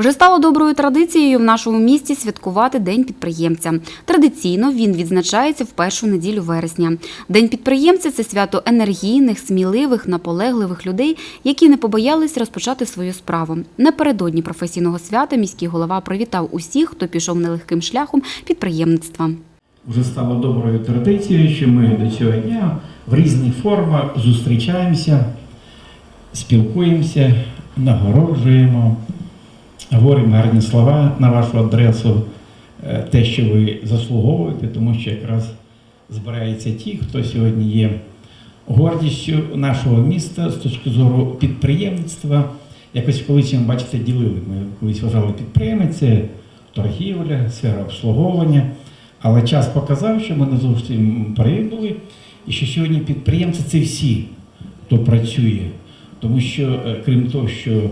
Вже стало доброю традицією в нашому місті святкувати День підприємця. Традиційно він відзначається в першу неділю вересня. День підприємця це свято енергійних, сміливих, наполегливих людей, які не побоялись розпочати свою справу. Напередодні професійного свята міський голова привітав усіх, хто пішов нелегким шляхом підприємництва. Вже стало доброю традицією, що ми до цього дня в різних формах зустрічаємося, спілкуємося, нагороджуємо, говоримо гарні слова на вашу адресу, е, те, що ви заслуговуєте, тому що якраз збираються ті, хто сьогодні є гордістю нашого міста з точки зору підприємництва. Якось колись ми, бачите, ділили. Ми колись вважали підприємець, це торгівля, сфера обслуговування. Але час показав, що ми не зовсім праві і що сьогодні підприємці це всі, хто працює. Тому що, е, крім того, що,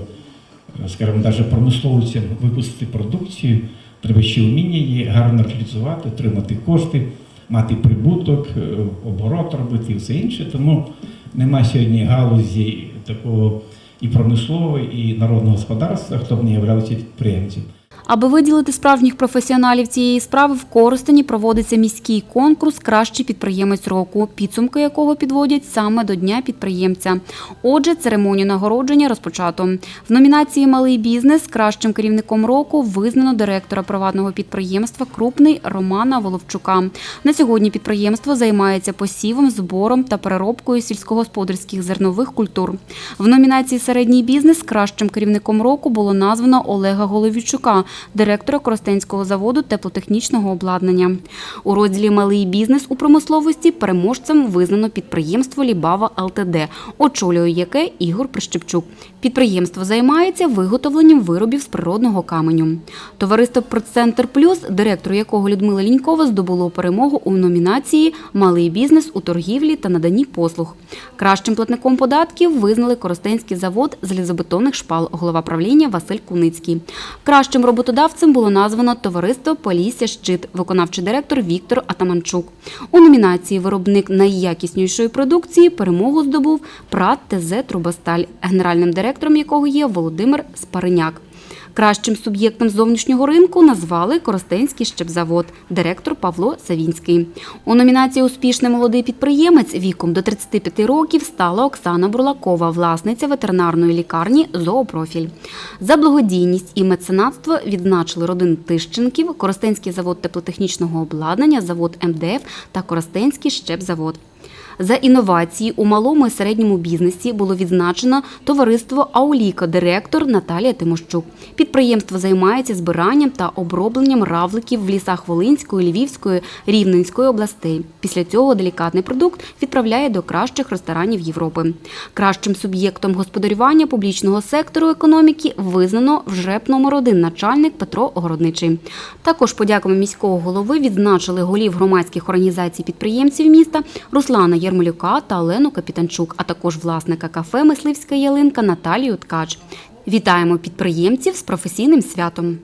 скажімо, навіть промисловцям випустити продукцію, треба ще вміння її гарно реалізувати, отримати кошти, мати прибуток, е, оборот робити і все інше. Тому нема сьогодні галузі такого і промислового, і народного господарства, хто б не являвся підприємцем. Аби виділити справжніх професіоналів цієї справи, в Коростені проводиться міський конкурс Кращий підприємець року, підсумки якого підводять саме до Дня підприємця. Отже, церемонію нагородження розпочато. В номінації Малий бізнес кращим керівником року визнано директора приватного підприємства Крупний Романа Воловчука. На сьогодні підприємство займається посівом, збором та переробкою сільськогосподарських зернових культур. В номінації Середній бізнес кращим керівником року було названо Олега Головічука, директора Коростенського заводу теплотехнічного обладнання. У розділі Малий бізнес у промисловості переможцем визнано підприємство Лібава ЛТД, очолює яке Ігор Прищепчук. Підприємство займається виготовленням виробів з природного каменю. Товариство Процентр Плюс, директор якого Людмила Лінькова здобуло перемогу у номінації Малий бізнес у торгівлі та наданні послуг. Кращим платником податків визнали Коростенський завод залізобетонних шпал, голова правління Василь Куницький. Кращим роботодавцем було названо товариство Полісся Щит, виконавчий директор Віктор Атаманчук. У номінації Виробник найякіснішої продукції перемогу здобув ПРАТ ТЗ Трубосталь, генеральним директором якого є Володимир Спариняк. Кращим суб'єктом зовнішнього ринку назвали Коростенський щепзавод, директор Павло Савінський. У номінації Успішний молодий підприємець віком до 35 років стала Оксана Бурлакова, власниця ветеринарної лікарні Зоопрофіль. За благодійність і меценатство відзначили родин Тищенків, Коростенський завод теплотехнічного обладнання, завод МДФ та Коростенський щепзавод. За інновації у малому і середньому бізнесі було відзначено товариство Ауліка, директор Наталія Тимощук. Підприємство займається збиранням та обробленням равликів в лісах Волинської, Львівської, Рівненської областей. Після цього делікатний продукт відправляє до кращих ресторанів Європи. Кращим суб'єктом господарювання публічного сектору економіки визнано ВЖЕП номер 1 начальник Петро Огородничий. Також подяками міського голови відзначили голів громадських організацій підприємців міста Руслана Єрмолюка та Олену Капітанчук, а також власника кафе Мисливська ялинка Наталію Ткач. Вітаємо підприємців з професійним святом.